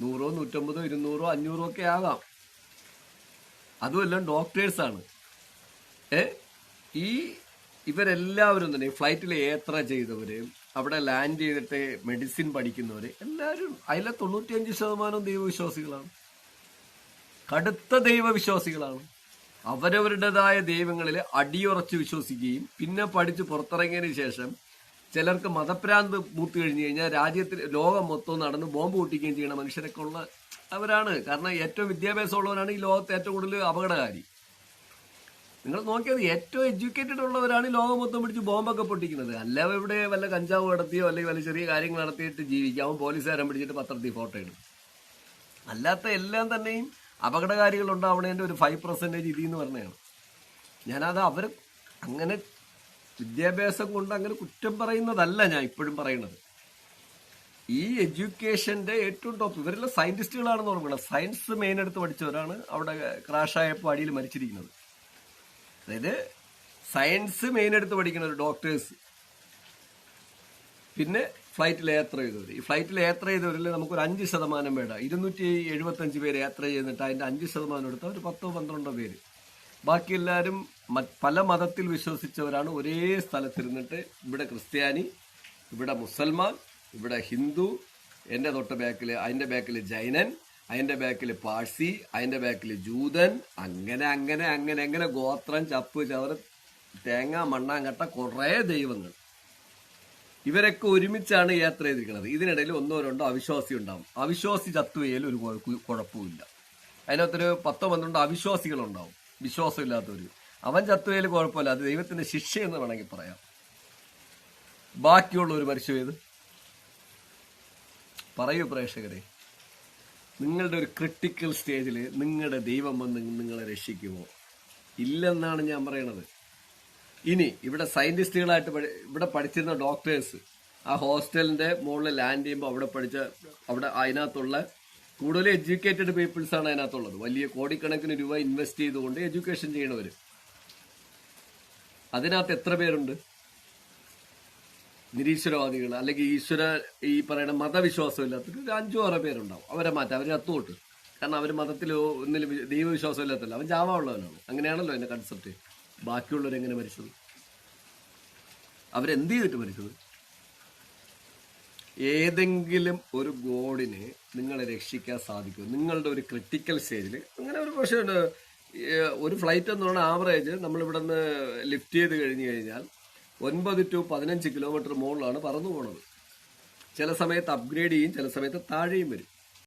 നൂറോ നൂറ്റമ്പതോ ഇരുന്നൂറോ അഞ്ഞൂറോ ഒക്കെ ആകാം. അതുമെല്ലാം ഡോക്ടേഴ്സാണ് ഏ? ഈ ഇവരെല്ലാവരും തന്നെ ഫ്ലൈറ്റിൽ യാത്ര ചെയ്തവര് അവിടെ ലാൻഡ് ചെയ്തിട്ട് മെഡിസിൻ പഠിക്കുന്നവര് എല്ലാവരും അതിലെ തൊണ്ണൂറ്റിയഞ്ച് ശതമാനം ദൈവവിശ്വാസികളാണ്. കടുത്ത ദൈവവിശ്വാസികളാണ്. അവരവരുടേതായ ദൈവങ്ങളിൽ അടിയുറച്ച് വിശ്വസിക്കുകയും പിന്നെ പഠിച്ച് പുറത്തിറങ്ങിയതിന് ശേഷം ചിലർക്ക് മതഭ്രാന്ത് മൂത്ത് കഴിഞ്ഞു കഴിഞ്ഞാൽ രാജ്യത്തിൽ ലോകം മൊത്തം നടന്ന് ബോംബ് പൊട്ടിക്കുകയും ചെയ്യുന്ന മനുഷ്യരൊക്കെ ഉള്ള അവരാണ്. കാരണം ഏറ്റവും വിദ്യാഭ്യാസം വിദ്യാഭ്യാസമുള്ളവരാണ് ഈ ലോകത്ത് ഏറ്റവും കൂടുതൽ അപകടകാരി. നിങ്ങൾ നോക്കിയത് ഏറ്റവും എഡ്യൂക്കേറ്റഡ് ഉള്ളവരാണ് ലോകം മൊത്തം പിടിച്ച് ബോംബൊക്കെ പൊട്ടിക്കുന്നത്. അല്ല ഇവിടെ വല്ല കഞ്ചാവ് നടത്തിയോ അല്ലെങ്കിൽ വല്ല ചെറിയ കാര്യങ്ങൾ നടത്തിയിട്ട് ജീവിക്കാവും പോലീസുകാരൻ പിടിച്ചിട്ട് പത്രത്തിൽ ഫോട്ടോ ഇടും. അല്ലാത്ത എല്ലാം തന്നെയും അപകടകാരികൾ ഉണ്ടാവണേന്റെ ഒരു ഫൈവ് പെർസെന്റേജ് ഇതിൽ നിന്ന് പറഞ്ഞതാണ്. ഞാനത് അവർ അങ്ങനെ വിദ്യാഭ്യാസം കൊണ്ട് അങ്ങനെ കുറ്റം പറയുന്നതല്ല ഞാൻ ഇപ്പോഴും പറയുന്നത്. ഈ എഡ്യൂക്കേഷന്റെ ഏറ്റവും ടോപ്പ് ഇവരെല്ലാം സയന്റിസ്റ്റുകളാണെന്ന് ഓർക്കണം സയൻസ് മെയിൻ എടുത്ത് പഠിച്ചവരാണ് അവിടെ ക്രാഷായപ്പോൾ അടിയിൽ മരിച്ചിരിക്കുന്നത്. അതായത് സയൻസ് മെയിൻ എടുത്ത് പഠിക്കുന്നവർ ഡോക്ടേഴ്സ് പിന്നെ ഫ്ലൈറ്റിൽ യാത്ര ചെയ്തവർ ഈ ഫ്ലൈറ്റിൽ യാത്ര ചെയ്തവരിൽ നമുക്കൊരു അഞ്ച് ശതമാനം വേണ്ട ഇരുന്നൂറ്റി എഴുപത്തഞ്ച് പേര് യാത്ര ചെയ്തിട്ട് അതിന്റെ അഞ്ച് ശതമാനം എടുത്ത ഒരു പത്തോ പന്ത്രണ്ടോ പേര്. ബാക്കി എല്ലാവരും പല മതത്തിൽ വിശ്വസിച്ചവരാണ് ഒരേ സ്ഥലത്തിരുന്നിട്ട് ഇവിടെ ക്രിസ്ത്യാനി ഇവിടെ മുസൽമാൻ ഇവിടെ ഹിന്ദു എന്റെ തൊട്ട് ബാക്കിൽ അതിന്റെ ബാക്കിൽ ജൈനൻ അതിന്റെ ബാക്കിൽ പാഴ്സി അതിന്റെ ബാക്കിൽ ജൂതൻ അങ്ങനെ അങ്ങനെ അങ്ങനെ അങ്ങനെ ഗോത്രം ചപ്പ് ചവറ് തേങ്ങ മണ്ണാങ്കട്ട കുറേ ദൈവങ്ങൾ. ഇവരൊക്കെ ഒരുമിച്ചാണ് യാത്ര ചെയ്തിരിക്കുന്നത്. ഇതിനിടയിൽ ഒന്നോ രണ്ടോ അവിശ്വാസി ഉണ്ടാവും. അവിശ്വാസി ചത്തുവയിൽ ഒരു കുഴ- കുഴപ്പമില്ല അതിനകത്തൊരു പത്തോ പന്ത്രണ്ടോ അവിശ്വാസികളുണ്ടാവും. വിശ്വാസമില്ലാത്തവർ അവൻ ചത്തുവേൽ കുഴപ്പമില്ല. അത് ദൈവത്തിന്റെ ശിക്ഷയെന്ന് വേണമെങ്കിൽ പറയാം. ബാക്കിയുള്ള ഒരു മരിച്ചു ചെയ്ത് പറയൂ പ്രേക്ഷകരെ. നിങ്ങളുടെ ഒരു ക്രിട്ടിക്കൽ സ്റ്റേജിൽ നിങ്ങളുടെ ദൈവം വന്ന് നിങ്ങളെ രക്ഷിക്കുമോ? ഇല്ലെന്നാണ് ഞാൻ പറയണത്. ഇനി ഇവിടെ സയന്റിസ്റ്റുകളായിട്ട് ഇവിടെ പഠിച്ചിരുന്ന ഡോക്ടേഴ്സ് ആ ഹോസ്റ്റലിന്റെ മുകളിൽ ലാൻഡ് ചെയ്യുമ്പോൾ അവിടെ പഠിച്ച അവിടെ അതിനകത്തുള്ള കൂടുതൽ എഡ്യൂക്കേറ്റഡ് പീപ്പിൾസ് ആണ് അതിനകത്തുള്ളത്. വലിയ കോടിക്കണക്കിന് രൂപ ഇൻവെസ്റ്റ് ചെയ്തുകൊണ്ട് എഡ്യൂക്കേഷൻ ചെയ്യണവർ അതിനകത്ത് എത്ര പേരുണ്ട്? നിരീശ്വരവാദികൾ അല്ലെങ്കിൽ ഈശ്വര ഈ പറയുന്ന മതവിശ്വാസം ഇല്ലാത്തവർ ഒരു അഞ്ചോ ആറോ പേരുണ്ടാവും. അവരെ മാറ്റാം അവരെ അത്തോട്ട് കാരണം അവർ മതത്തിൽ ഒന്നിലും ദൈവവിശ്വാസം ഇല്ലാത്തല്ല അവൻ ജാവുള്ളവനാണ് അങ്ങനെയാണല്ലോ എന്റെ കൺസെപ്റ്റ് ബാക്കിയുള്ളവരെങ്ങനെ മരിച്ചത്? അവരെന്ത് ചെയ്തിട്ട് മരിച്ചത്? ഏതെങ്കിലും ഒരു ഗോഡിനെ നിങ്ങളെ രക്ഷിക്കാൻ സാധിക്കും നിങ്ങളുടെ ഒരു ക്രിട്ടിക്കൽ സ്റ്റേജിൽ അങ്ങനെ ഒരു പക്ഷേ ഒരു ഫ്ലൈറ്റ് എന്ന് പറഞ്ഞാൽ ആവറേജ് നമ്മൾ ഇവിടെ നിന്ന് ലിഫ്റ്റ് ചെയ്ത് കഴിഞ്ഞു കഴിഞ്ഞാൽ ഒൻപത് ടു പതിനഞ്ച് കിലോമീറ്റർ മുകളിലാണ് പറന്നു പോണത്. ചില സമയത്ത് അപ്ഗ്രേഡ് ചെയ്യും ചില സമയത്ത് താഴെയും വരും.